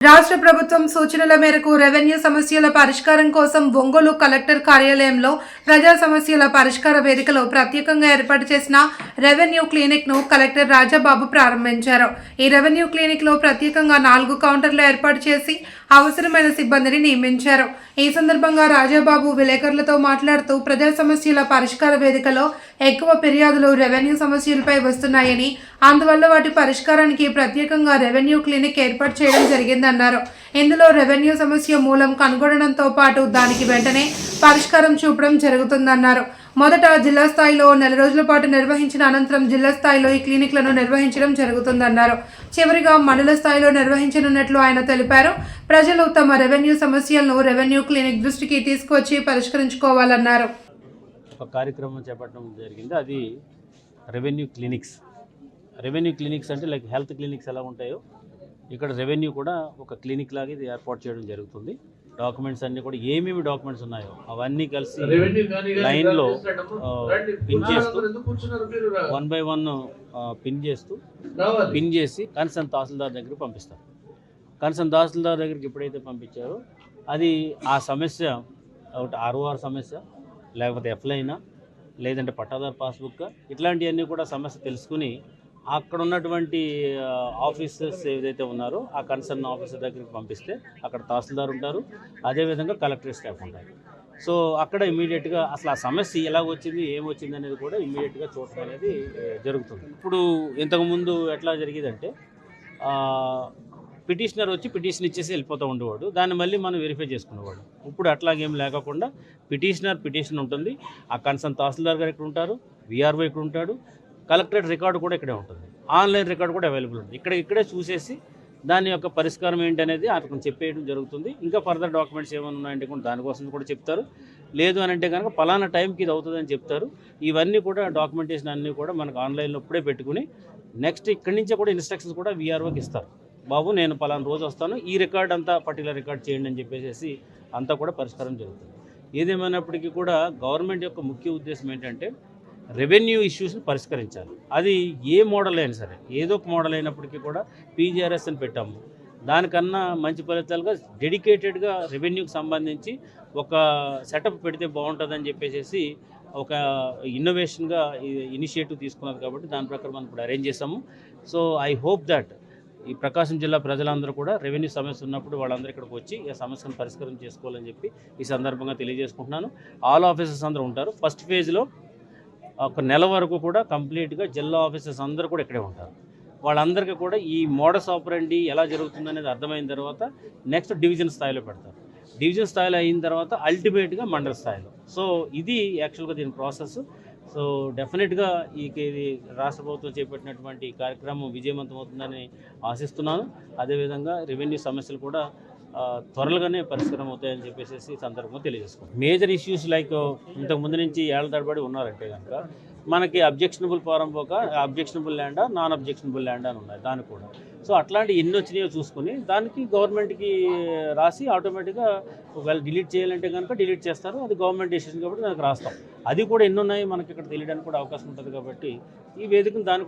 రాష్ట్ర ప్రభుత్వం సూచనల మేరకు రెవెన్యూ సమస్యల పరిష్కారం కోసం ఒంగోలు కలెక్టర్ కార్యాలయంలో ప్రజా సమస్యల పరిష్కార వేదికలో ప్రత్యేకంగా ఏర్పాటు చేసిన రెవెన్యూ క్లినిక్ను కలెక్టర్ రాజాబాబు ప్రారంభించారు. ఈ రెవెన్యూ క్లినిక్లో ప్రత్యేకంగా నాలుగు కౌంటర్లు ఏర్పాటు చేసి అవసరమైన సిబ్బందిని నియమించారు. ఈ సందర్భంగా రాజాబాబు విలేకరులతో మాట్లాడుతూ ప్రజా సమస్యల పరిష్కార వేదికలో ఎక్కువ ఫిర్యాదులు రెవెన్యూ సమస్యలపై వస్తున్నాయని అందువల్ల వాటి పరిష్కారానికి ప్రత్యేకంగా రెవెన్యూ క్లినిక్ ఏర్పాటు చేయడం జరిగిందన్నారు. ఇందులో రెవెన్యూ సమస్య మూలం కనుగొనడంతో పాటు దానికి వెంటనే పరిష్కారం చూపడం జరుగుతుందన్నారు. మొదట జిల్లా స్థాయిలో నెల రోజుల పాటు నిర్వహించిన అనంతరం జిల్లా స్థాయిలో ఈ క్లినిక్లను నిర్వహించడం జరుగుతుందన్నారు. చివరిగా మండల స్థాయిలో నిర్వహించనున్నట్లు ఆయన తెలిపారు. ప్రజలు తమ రెవెన్యూ సమస్యలను రెవెన్యూ క్లినిక్ దృష్టికి తీసుకువచ్చి పరిష్కరించుకోవాలన్నారు. ఒక కార్యక్రమం చేపట్టడం జరిగింది. అది రెవెన్యూ క్లినిక్స్. రెవెన్యూ క్లినిక్స్ అంటే లైక్ హెల్త్ క్లినిక్స్ ఎలా ఉంటాయో ఇక్కడ రెవెన్యూ కూడా ఒక క్లినిక్ లాగా ఇది ఏర్పాటు చేయడం జరుగుతుంది. డాక్యుమెంట్స్ అన్నీ కూడా ఏమేమి డాక్యుమెంట్స్ ఉన్నాయో అవన్నీ కలిసి లైన్లో పిన్ చేస్తూ వన్ బై వన్ పిన్ చేస్తూ పిన్ చేసి కన్సర్న్ తహసీల్దార్ దగ్గరికి పంపిస్తారు. కన్సర్న్ తహసీల్దార్ దగ్గరికి ఎప్పుడైతే పంపించారో అది ఆ సమస్య ఒకటి ఆర్ఓఆర్ సమస్య లేకపోతే ఎఫ్లైనా లేదంటే పట్టాదార్ పాస్బుక్ ఇట్లాంటివన్నీ కూడా సమస్య తెలుసుకుని అక్కడ ఉన్నటువంటి ఆఫీసర్స్ ఏదైతే ఉన్నారో ఆ కన్సర్న్ ఆఫీసర్ దగ్గరికి పంపిస్తే అక్కడ తహసీల్దార్ ఉంటారు. అదేవిధంగా కలెక్టరేట్ స్టాఫ్ ఉంటారు. సో అక్కడ ఇమీడియట్గా అసలు ఆ సమస్య ఎలా వచ్చింది ఏమొచ్చింది అనేది కూడా ఇమీడియట్గా చూడటం అనేది జరుగుతుంది. ఇప్పుడు ఇంతకుముందు ఎట్లా జరిగేదంటే పిటిషనర్ వచ్చి పిటిషన్ ఇచ్చేసి వెళ్ళిపోతూ ఉండేవాడు. దాన్ని మళ్ళీ మనం వెరిఫై చేసుకునేవాడు ఇప్పుడు అట్లాగేం లేకుండా పిటిషనర్ పిటిషన్ ఉంటుంది. ఆ కన్సర్న్ తహసీల్దార్ గారు ఇక్కడ ఉంటారు? విఆర్ఓ ఇక్కడ ఉంటాడు. కలెక్టరేట్ రికార్డు కూడా ఇక్కడే ఉంటుంది. ఆన్లైన్ రికార్డు కూడా అవైలబుల్ ఉంటుంది. ఇక్కడ ఇక్కడే చూసేసి దాని యొక్క పరిష్కారం ఏంటి అనేది అతను చెప్పేయడం జరుగుతుంది. ఇంకా ఫర్దర్ డాక్యుమెంట్స్ ఏమైనా ఉన్నాయంటే కూడా దానికోసం కూడా చెప్తారు. లేదు అని అంటే కనుక పలానా టైంకి ఇది అవుతుందని చెప్తారు. ఇవన్నీ కూడా డాక్యుమెంటేషన్ అన్నీ కూడా మనకు ఆన్లైన్లో ఇప్పుడే పెట్టుకుని నెక్స్ట్ ఇక్కడి నుంచే కూడా ఇన్స్ట్రక్షన్స్ కూడా వీఆర్ఓకి ఇస్తారు. బాబు నేను పలానా రోజు వస్తాను ఈ రికార్డ్ అంతా పర్టికులర్ రికార్డ్ చేయండి అని చెప్పేసి అంతా కూడా పరిష్కారం జరుగుతుంది. ఏదేమైనప్పటికీ కూడా గవర్నమెంట్ యొక్క ముఖ్య ఉద్దేశం ఏంటంటే రెవెన్యూ ఇష్యూస్ని పరిష్కరించాలి. అది ఏ మోడల్ అయినా సరే ఏదో ఒక మోడల్ అయినప్పటికీ కూడా పీజీఆర్ఎస్ అని పెట్టాము. దానికన్నా మంచి ఫలితాలుగా డెడికేటెడ్గా రెవెన్యూకి సంబంధించి ఒక సెటప్ పెడితే బాగుంటుందని చెప్పేసి ఒక ఇన్నోవేషన్గా ఇనిషియేటివ్ తీసుకున్నారు కాబట్టి దాని ప్రకారం మనం ఇప్పుడు అరేంజ్ చేసాము సో ఐ హోప్ దట్ ఈ ప్రకాశం జిల్లా ప్రజలందరూ కూడా రెవెన్యూ సమస్య ఉన్నప్పుడు వాళ్ళందరూ ఇక్కడికి వచ్చి ఈ సమస్యను పరిష్కారం చేసుకోవాలని చెప్పి ఈ సందర్భంగా తెలియజేసుకుంటున్నాను. ఆల్ ఆఫీసర్స్ అందరూ ఉంటారు. ఫస్ట్ ఫేజ్లో ఒక నెల వరకు కూడా కంప్లీట్గా జిల్లా ఆఫీసర్స్ అందరూ కూడా ఇక్కడే ఉంటారు. వాళ్ళందరికీ కూడా ఈ మోడస్ ఆపరండి ఎలా జరుగుతుందనేది అర్థమైన తర్వాత నెక్స్ట్ డివిజన్ స్థాయిలో పెడతారు. డివిజన్ స్థాయిలో అయిన తర్వాత అల్టిమేట్గా మండల స్థాయిలో. సో ఇది యాక్చువల్గా దీని ప్రాసెస్ సో డెఫినెట్గా ఈ రాష్ట్ర ప్రభుత్వం చేపట్టినటువంటి కార్యక్రమం విజయవంతం అవుతుందని ఆశిస్తున్నాను. అదేవిధంగా రెవెన్యూ సమస్యలు కూడా త్వరలోనే పరిష్కారం అవుతాయని చెప్పేసి సందర్భంగా తెలియజేసుకోండి మేజర్ ఇష్యూస్ లైక్ ఇంతకు ముందు నుంచి ఏళ్ళ తడబడి ఉన్నారంటే కనుక మనకి అబ్జెక్షనబుల్ ఫారం పోక అబ్జెక్షనబుల్ ల్యాండా నాన్ అబ్జెక్షనబుల్ ల్యాండ్ అని ఉన్నాయి దానికి కూడా. సో అట్లాంటి ఎన్ని వచ్చినాయో చూసుకుని దానికి గవర్నమెంట్కి రాసి ఆటోమేటిక్గా ఒకవేళ డిలీట్ చేయాలంటే కనుక డిలీట్ చేస్తారు అది గవర్నమెంట్ డెసిషన్ కాబట్టి దానికి రాస్తాం. అది కూడా ఎన్ని ఉన్నాయి మనకి ఇక్కడ తెలియడానికి కూడా అవకాశం ఉంటుంది కాబట్టి ఈ వేదికను దాని